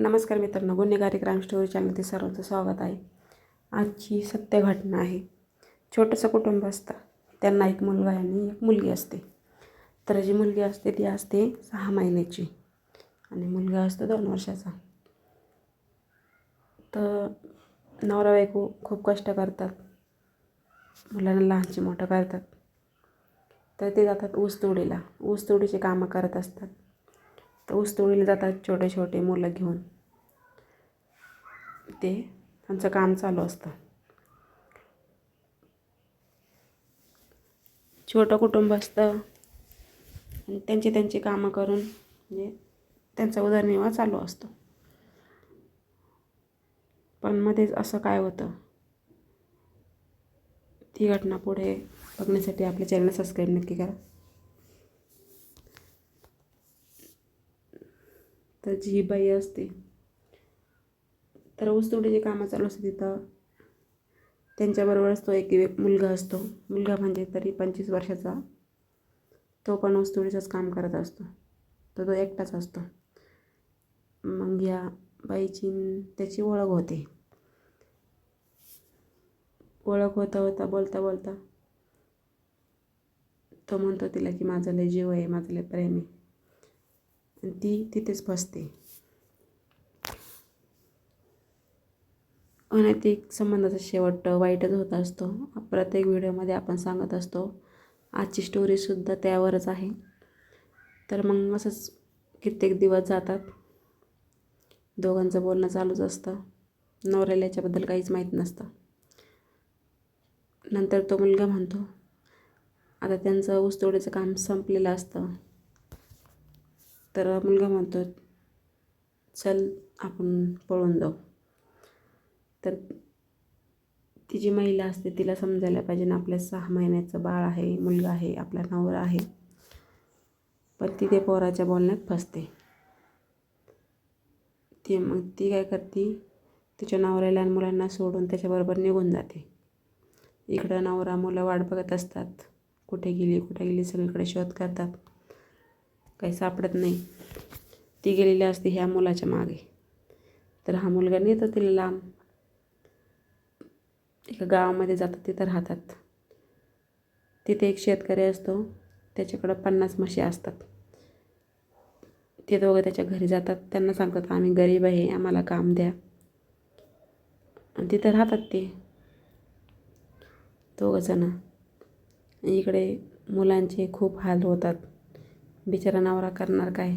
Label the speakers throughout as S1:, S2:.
S1: नमस्कार मित्रांनो गुन्हेगारी क्राईम स्टोरी चॅनलमध्ये सर्वांचं स्वागत आहे. आजची सत्य घटना आहे. छोटंसं कुटुंब असतं. त्यांना एक मुलगा आणि एक मुलगी असते. तर जी मुलगी असते ती असते सहा महिन्याची. आणि मुलगा असतो दोन वर्षाचा. तर नवरा बायको खूप कष्ट करतात. मुलांना लहानची मोठं करतात. तर ते जातात ऊस तोडीला. ऊस तोडीची कामं करत असतात. तर ऊसतोडीला जातात छोटे छोटे मुलं घेऊन. ते त्यांचं काम चालू असतं. छोटं कुटुंब असतं. आणि त्यांची त्यांची कामं करून म्हणजे त्यांचा उदरनिर्वाह चालू असतो. पण मध्येच असं काय होतं? ती घटना पुढे बघण्यासाठी आपल्या चॅनल सबस्क्राईब नक्की करा. तर जी बाई असते तर ऊसतोडीची कामं चालू असते तिथं. त्यांच्याबरोबरच तो एक एक मुलगा असतो. मुलगा म्हणजे तरी पंचवीस वर्षाचा. तो पण ऊसतोडीचंच काम करत असतो. तर तो एकटाच असतो. मग या बाईची त्याची ओळख होते. ओळख होता होता बोलता बोलता तो म्हणतो तिला की माझं लय जीव आहे माझं लय प्रेम आहे. ती तिथेच फसते अनैतिक संबंधाचा शेवट वाईटच होत असतो. प्रत्येक व्हिडिओमध्ये आपण सांगत असतो आजची स्टोरीसुद्धा त्यावरच आहे. तर मग असंच कित्येक दिवस जातात. दोघांचं बोलणं चालूच असतं. नवऱ्याला याच्याबद्दल काहीच माहीत नसतं. नंतर तो मुलगा म्हणतो आता त्यांचं ऊसतोडीचं काम संपलेलं असतं. तर मुलगा म्हणतो चल आपण पळून जाऊ. तर ती जी महिला असते तिला समजायला पाहिजे ना आपल्या सहा महिन्याचं बाळ आहे मुलगा आहे आपला नवरा आहे. पण ती त्या पोराच्या बोलण्यात फसते. ती मग ती काय करते तिच्या नवऱ्या लहान मुलांना सोडून त्याच्याबरोबर निघून जाते. इकडं नवरा मुलं वाट बघत असतात. कुठे गेली कुठे गेली सगळीकडे शोध करतात. काही सापडत नाही. ती गेलेली असते ह्या मुलाच्या मागे. तर हा मुलगा नेतो तिला लांब. एका गावामध्ये जातात तिथं राहतात. तिथे एक शेतकरी असतो. त्याच्याकडं पन्नास म्हशी असतात. ते दोघं त्याच्या घरी जातात. त्यांना सांगतात आम्ही गरीब आहे आम्हाला काम द्या. आणि तिथं राहतात ते. दोघंजणं इकडे मुलांचे खूप हाल होतात. बिचारा नवरा करणार काय?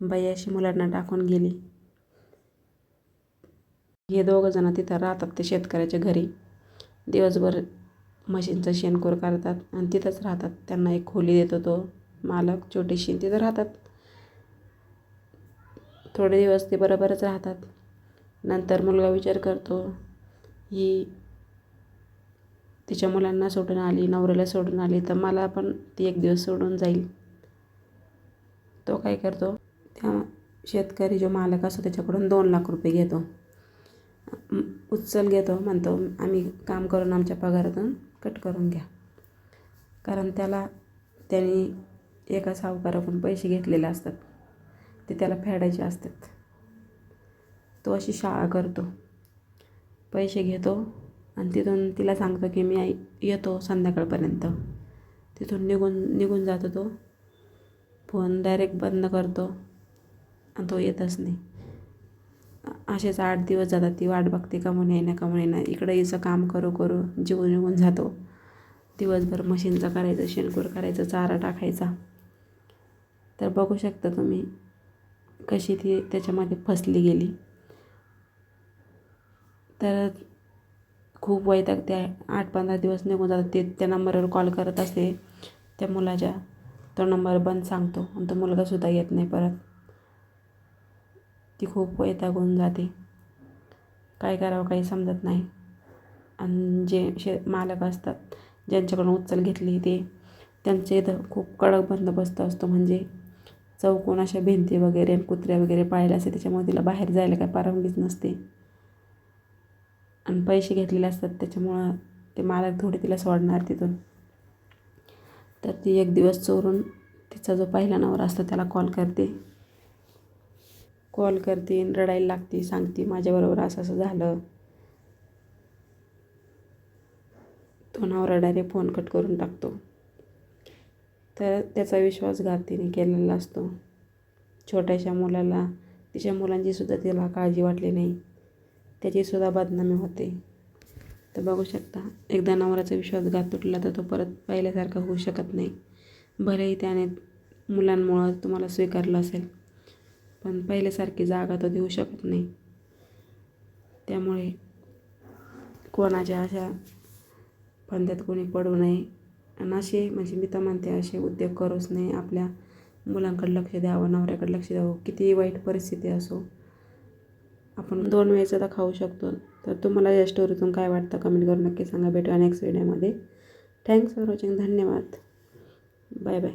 S1: बाई अशी मुलांना टाकून गेली. हे दोघं जण तिथं राहतात ते शेतकऱ्याच्या घरी. दिवसभर म्हशींचं शेणखोर करतात आणि तिथंच राहतात. त्यांना एक खोली देतो तो मालक छोटीशी तिथं राहतात. थोडे दिवस ते बरोबरच राहतात. नंतर मुलगा विचार करतो ही तिच्या मुलांना सोडून आली नवऱ्याला सोडून आली तर मला पण ती एक दिवस सोडून जाईल. तो काय करतो त्या शेतकरी जो मालक असतो त्याच्याकडून दोन लाख रुपये घेतो. उचल घेतो म्हणतो आम्ही काम करून आमच्या पगारातून कट करून घ्या. कारण त्याला त्यांनी एका सावकाराकडून पैसे घेतलेले असतात. ते त्याला फेडायचे असतात. तो अशी शाळा करतो. पैसे घेतो आणि तिथून तिला सांगतो की मी येतो संध्याकाळपर्यंत. तिथून निघून निघून जातो तो. फोन डायरेक्ट बंद करतो आणि तो येतच नाही. असेच आठ दिवस जातात ती वाट बघते का म्हणे ना येईना कमून येईना इकडं हिचं काम करू करू जीव निघून जातो. दिवसभर मशीनचं करायचं शेणकूर करायचं चारा टाकायचा. तर बघू शकता तुम्ही कशी ती त्याच्यामध्ये फसली गेली. तर खूप वैताग त्या आठ पंधरा दिवस निघून जातात. ते त्या नंबरवर कॉल करत असते त्या मुलाच्या. तो नंबर बंद सांगतो आणि तो मुलगासुद्धा येत नाही परत. ती खूप वैतागून जाते. काय करावं काही समजत नाही. आणि जे शे मालक असतात ज्यांच्याकडून उचल घेतली ते त्यांचे इथं खूप कडक बंदोबस्त असतो. म्हणजे चौकोन अशा भिंती वगैरे कुत्र्या वगैरे पाळल्या असते त्याच्यामुळे तिला बाहेर जायला काय परवानगीच नसते. आणि पैसे घेतलेले असतात त्याच्यामुळं ते मालक थोडी तिला सोडणार तिथून. तर ती एक दिवस चोरून तिचा जो पहिला नवरा असतो त्याला कॉल करते. कॉल करते रडायला लागते सांगते माझ्याबरोबर असं असं झालं. तो नवरा डायरेक्ट फोन कट करून टाकतो. तर त्याचा विश्वासघात तिने केलेला असतो. छोट्याशा मुलाला तिच्या मुलांची सुद्धा तिला काळजी वाटली नाही. त्याचीसुद्धा बदनामी होते. तर बघू शकता. एकदा नवऱ्याचा विश्वासघात तुटला तर तो परत पहिल्यासारखा होऊ शकत नाही. भलेही त्याने मुलांमुळं तुम्हाला स्वीकारलं असेल पण पहिल्यासारखी जागा तो देऊ शकत नाही. त्यामुळे कोणाच्या अशा फंद्यात कोणी पडू नये. आणि असे म्हणजे मी तर म्हणते असे उद्योग करूच नाही आपल्या मुलांकडे लक्ष द्यावं नवऱ्याकडे लक्ष द्यावं. कितीही वाईट परिस्थिती असो आपण दोन वेळेचं आता खाऊ शकतो. तर तुम्हाला या स्टोरीतून काय वाटतं? कमेंट करून नक्की सांगा. भेटूया नेक्स्ट व्हिडिओमध्ये थँक्स फॉर वॉचिंग धन्यवाद. Bye bye